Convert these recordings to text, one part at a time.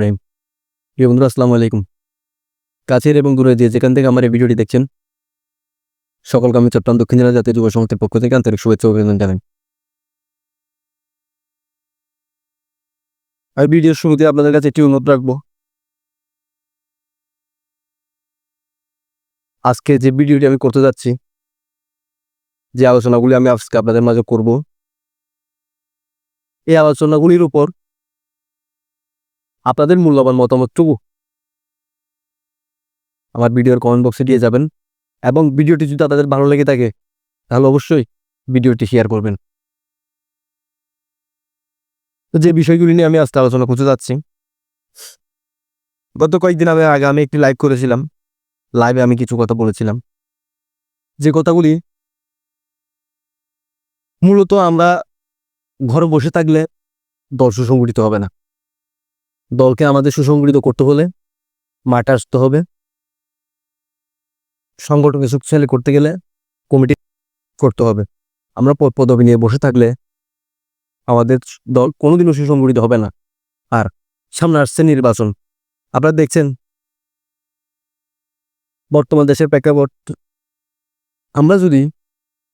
রহিম। প্রিয় বন্ধুরা, আসসালামু আলাইকুম। কাছের এবং দূরে যে যেখান থেকে আমার এই ভিডিওটি দেখছেন, সকলকে আমি চট্টগ্রাম দক্ষিণ জেলা জাতীয় যুব সংস্থার পক্ষ থেকে আন্তরিক শুভেচ্ছা অভিনন্দন জানাই। আর ভিডিওর শুরুতে আপনাদের কাছে একটি অনুরোধ রাখব। আজকে যে ভিডিওটি আমি করতে যাচ্ছি, যে আলোচনাগুলি আমি আজকে আপনাদের মাঝে করব, এই আলোচনাগুলির উপর আপনাদের মূল্যবান মতামতটুকু আমার ভিডিওর কমেন্ট বক্সে দিয়ে যাবেন এবং ভিডিওটি যদি আপনাদের ভালো লেগে থাকে, তাহলে অবশ্যই ভিডিওটি শেয়ার করবেন। তো যে বিষয়গুলি নিয়ে আমি আজকে আলোচনা করতে যাচ্ছি, গত কয়েকদিন আমি আগে আমি একটি লাইভ করেছিলাম। লাইভে আমি কিছু কথা বলেছিলাম। যে কথাগুলি মূলত আমরা ঘরে বসে থাকলে দল সংগঠিত হবে না। দলকে আমাদের সুসংগঠিত করতে হলে মাঠে আসতে হবে। সংগঠনকে শক্তিশালী করতে গেলে কমিটি করতে হবে। আমরা পদ পদবি নিয়ে বসে থাকলে আমাদের দল কোনোদিনও সুসংগঠিত হবে না। আর সামনে আসছে নির্বাচন। আপনারা দেখছেন বর্তমান দেশের প্রেক্ষাপট। আমরা যদি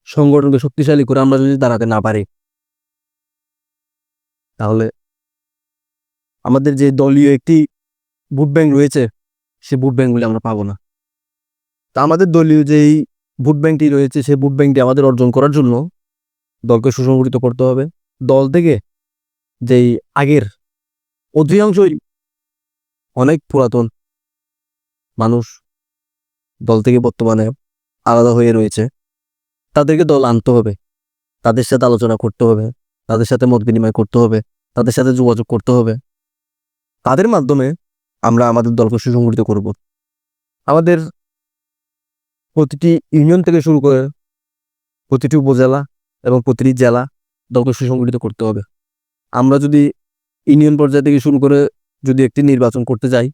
সংগঠনকে শক্তিশালী করে আমরা যদি দাঁড়াতে না পারি, তাহলে আমাদের যে দলীয় একটি ভোট ব্যাংক রয়েছে, সে ভোট ব্যাংকগুলি আমরা পাবো না। তা আমাদের দলীয় যেই ভোট ব্যাংকটি রয়েছে সেই ভোট ব্যাংকটি আমাদের অর্জন করার জন্য দলকে সুসংগঠিত করতে হবে। দল থেকে যেই আগের অধিকাংশই অনেক পুরাতন মানুষ দল থেকে বর্তমানে আলাদা হয়ে রয়েছে। তাদেরকে দল আনতে হবে। তাদের সাথে আলোচনা করতে হবে। তাদের সাথে মত বিনিময় করতে হবে। তাদের সাথে যোগাযোগ করতে হবে। তাদের মাধ্যমে আমরা আমাদের দলকে সুসংগঠিত করব। আমাদের প্রতিটি ইউনিয়ন থেকে শুরু করে প্রতিটি উপজেলা এবং প্রতিটি জেলা দলকে সুসংগঠিত করতে হবে। আমরা যদি ইউনিয়ন পর্যায় থেকে শুরু করে যদি একটি নির্বাচন করতে যাই,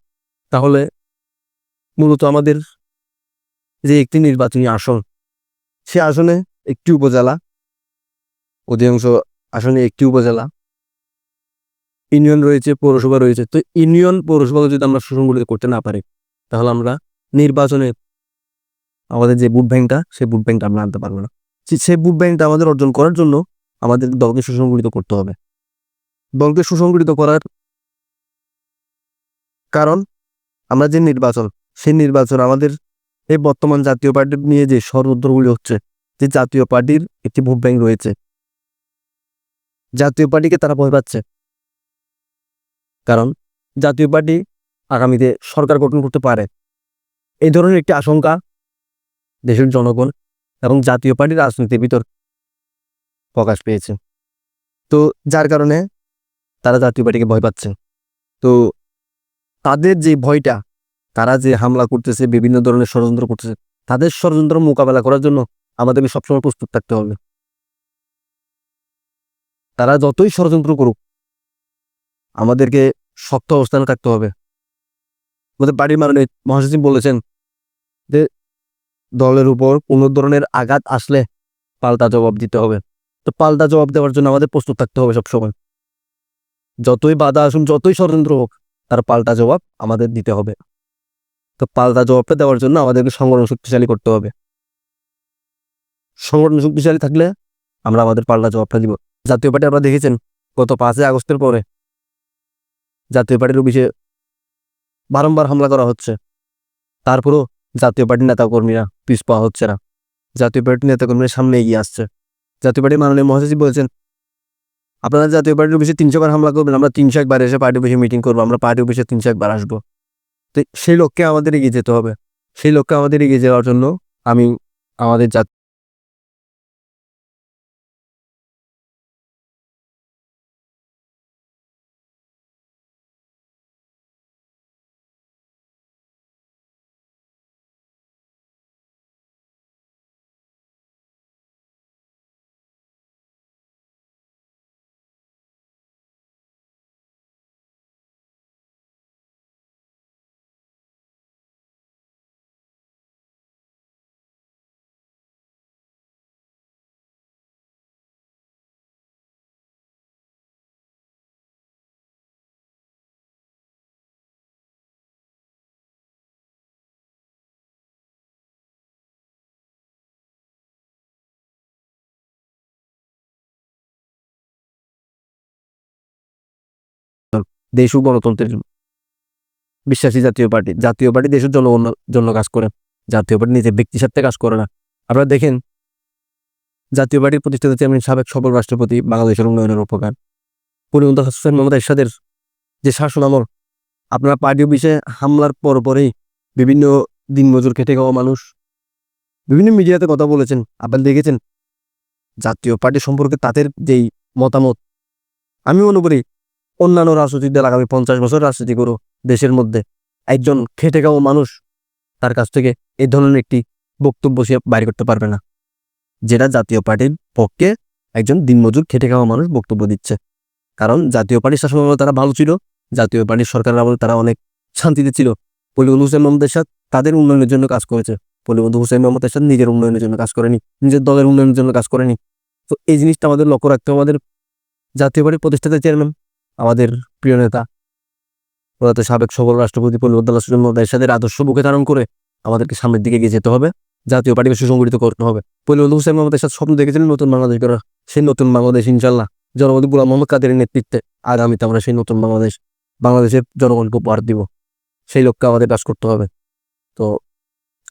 তাহলে মূলত আমাদের যে একটি নির্বাচনী আসন, সে আসনে একটি উপজেলা, অধিকাংশ আসনে একটি উপজেলা ইউনিয়ন রয়েছে, পৌরসভা রয়েছে। তো ইউনিয়ন, পৌরসভাকে যদি আমরা সুসংগঠিত করতে না পারি, তাহলে আমরা নির্বাচনে আমাদের যে বুট ব্যাংকটা, সেই বুট ব্যাংকটা আমরা আনতে পারব না। সেই বুট ব্যাংকটা আমাদের অর্জন করার জন্য আমাদের দলকে সুসংগঠিত করতে হবে। দলকে সুসংগঠিত করার কারণ আমরা যে নির্বাচন, সেই নির্বাচন আমাদের এই বর্তমান জাতীয় পার্টি নিয়ে যে ষড়যন্ত্রগুলি হচ্ছে, যে জাতীয় পার্টির একটি ভোট ব্যাংক রয়েছে, জাতীয় পার্টিকে তারা ভয় পাচ্ছে। কারণ জাতীয় পার্টি আগামীতে সরকার গঠন করতে পারে। এই ধরনের একটি আশঙ্কা দেশের জনগণ এবং জাতীয় পার্টির রাজনীতির ভিতর প্রকাশ পেয়েছে। তো যার কারণে তারা জাতীয় পার্টিকে ভয় পাচ্ছে। তো তাদের যে ভয়টা, তারা যে হামলা করতেছে, বিভিন্ন ধরনের ষড়যন্ত্র করতেছে, তাদের ষড়যন্ত্র মোকাবেলা করার জন্য আমাদেরকে সবসময় প্রস্তুত থাকতে হবে। তারা যতই ষড়যন্ত্র করুক আমাদেরকে শক্ত অবস্থানে থাকতে হবে। আমাদের বাড়ির মানে মহাসচিব বলেছেন যে, দলের উপর কোনো ধরনের আঘাত আসলে পাল্টা জবাব দিতে হবে। তো পাল্টা জবাব দেওয়ার জন্য আমাদের প্রস্তুত থাকতে হবে সবসময়। যতই বাধা আসুন, যতই ষড়যন্ত্র হোক, তার পাল্টা জবাব আমাদের দিতে হবে। তো পাল্টা জবাবটা দেওয়ার জন্য আমাদেরকে সংগঠন শক্তিশালী করতে হবে। সংগঠন শক্তিশালী থাকলে আমরা আমাদের পাল্টা জবাবটা দিব। জাতীয় পার্টি আপনারা দেখেছেন, গত পাঁচই আগস্টের পরে জাতীয় পার্টির অফিসে বারংবার হামলা করা হচ্ছে। তারপরও জাতীয় পার্টির নেতাকর্মীরা পাওয়া হচ্ছে না। জাতীয় পার্টির নেতাকর্মীরা সামনে এগিয়ে আসছে। জাতীয় পার্টির মাননীয় মহাসচিব বলছেন, আপনারা জাতীয় পার্টির অফিসে তিনশো বার হামলা করবেন, আমরা তিনশো একবার এসে পার্টি অফিসে মিটিং করব, আমরা পার্টি অফিসে তিনশো একবার আসব। তো সেই লক্ষ্যে আমাদের এগিয়ে যেতে হবে। সেই লক্ষ্যে আমাদের এগিয়ে যাওয়ার জন্য আমি আমাদের দেশ ও গণতন্ত্রের বিশ্বাসী জাতীয় পার্টি। জাতীয় পার্টি দেশের জনগণের জন্য কাজ করে জাতীয় পার্টি নিজের ব্যক্তি স্বার্থে কাজ করে না। আপনারা দেখেন, জাতীয় পার্টির প্রতিষ্ঠাতা চেয়ারম্যান সাবেক সফল রাষ্ট্রপতি বাংলাদেশের উন্নয়নের উপকার। পরিবন্ধ হাসান মোহাম্মদ এরশাদের যে শাসন আমল, আপনারা পার্টি অফিসে হামলার পর পরেই বিভিন্ন দিনমজুর খেটে খাওয়া মানুষ বিভিন্ন মিডিয়াতে কথা বলেছেন, আপনারা দেখেছেন। জাতীয় পার্টি সম্পর্কে তাদের যেই মতামত, আমি মনে করি অন্যান্য রাজনৈতিক দল আগামী পঞ্চাশ বছর রাজনীতি করো দেশের মধ্যে। একজন খেটে খাওয়া মানুষ তার কাছ থেকে এই ধরনের একটি বক্তব্য সে বাইর করতে পারবে না। যেটা জাতীয় পার্টির পক্ষে একজন দিনমজুর খেটে খাওয়া মানুষ বক্তব্য দিচ্ছে। কারণ জাতীয় পার্টির শাসনামলে তারা ভালো ছিল, জাতীয় পার্টির সরকারের আমলে তারা অনেক শান্তিতে ছিল। পলিবন্ধু হুসেন মোহাম্মদের সাথে তাদের উন্নয়নের জন্য কাজ করেছে। পলিবন্ধু হুসেন মোহাম্মদের সাথে নিজের উন্নয়নের জন্য কাজ করেনি, নিজের দলের উন্নয়নের জন্য কাজ করেনি। তো এই জিনিসটা আমাদের লক্ষ্য রাখতে আমাদের জাতীয় পার্টির প্রতিষ্ঠাতা চেয়ারম্যান আমাদের প্রিয় নেতা, প্রয়াত সাবেক সফল রাষ্ট্রপতি পরিবর্তন মোহাম্মদের সাথে আদর্শ বুকে ধারণ করে আমাদেরকে সামনের দিকে এগিয়ে যেতে হবে। জাতীয় পার্টিকে সুসংগঠিত করতে হবে। পরিবর্তন হুসেন মোহাম্মদের সাথে স্বপ্ন দেখেছিলেন নতুন বাংলাদেশ করার সেই নতুন বাংলাদেশ ইনশাল্লাহ জনপতি গুলাম মোহাম্মদ কাদেরের নেতৃত্বে আগামীতে আমরা সেই নতুন বাংলাদেশ, বাংলাদেশের জনগণকে উপহার দিব। সেই লক্ষ্যে আমাদের কাজ করতে হবে। তো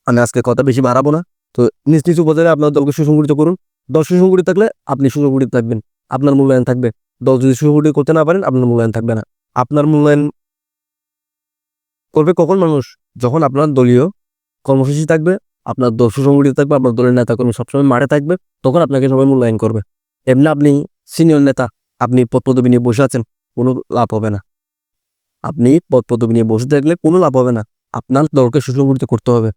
আমি আজকে কথা বেশি বাড়াবো না। তো নিজ নিজ উপজেলায় আপনার দলকে সুসংগঠিত করুন। দল সুসংগঠিত থাকলে আপনি সুসংগঠিত থাকবেন। আপনার মূল্যায়ন থাকবে। দল যদি সুসংগঠিত করতে না পারেন, আপনার মূল্যায়ন থাকবে না। আপনার মূল্যায়ন করবে কখন মানুষ? যখন আপনার দলীয় কর্মসূচি থাকবে, আপনার দল সুসংগঠিত থাকবে, আপনার দলের নেতা কর্মী সবসময় মাঠে থাকবে, তখন আপনাকে সবাই মূল্যায়ন করবে। এমনি আপনি সিনিয়র নেতা, আপনি পদ পদবি নিয়ে বসে আছেন, কোনো লাভ হবে না। আপনি পদ পদবি নিয়ে বসে থাকলে কোনো লাভ হবে না। আপনার দলকে সুসংগঠিত করতে হবে।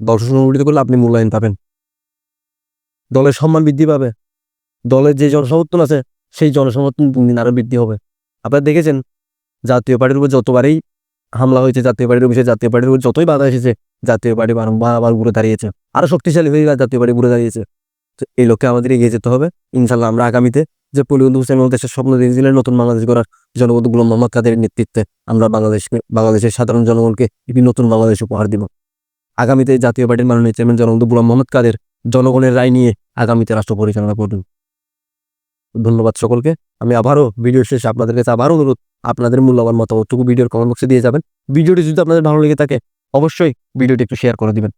দল সুসংগঠিত করলে আপনি মূল্যায়ন পাবেন। দলের সম্মান বৃদ্ধি পাবে। দলের যে জনসমর্থন আছে সেই জনসমর্থন দিন দিন আরও বৃদ্ধি হবে। আপনারা দেখেছেন, জাতীয় পার্টির উপর যতবারই হামলা হয়েছে, জাতীয় পার্টির অফিসে জাতীয় পার্টির উপর যতই বাধা এসেছে, জাতীয় পার্টি বারংবার আবার ঘুরে দাঁড়িয়েছে। আরও শক্তিশালী হয়ে গেছে জাতীয় পার্টি ঘুরে দাঁড়িয়েছে। তো এই লক্ষ্যে আমাদের এগিয়ে যেতে হবে। ইনশাল্লাহ আমরা আগামীতে যে পলিবন্ধু হুসেন দেশের স্বপ্ন দেখেছিলেন নতুন বাংলাদেশ গড়ার জনপদগুলো মোহাম্মদ কাদের নেতৃত্বে, আমরা বাংলাদেশকে, বাংলাদেশের সাধারণ জনগণকে একটি নতুন বাংলাদেশ উপহার দিব। আগামীতে জাতীয় পার্টির মাননীয় চেয়ারম্যান জনবন্ধু গুলাম মোহাম্মদ কাদের জনগণের রায় নিয়ে আগামীতে রাষ্ট্র পরিচালনা করবেন। ধন্যবাদ সকলকে। আমি আবারও ভিডিও শেষে আপনাদের কাছে আবারও অনুরোধ, আপনাদের মূল্যবান মতামতটুকু ভিডিওর কমেন্ট বক্সে দিয়ে যাবেন। ভিডিওটি যদি আপনাদের ভালো লেগে থাকে, অবশ্যই ভিডিওটি একটু শেয়ার করে দিবেন।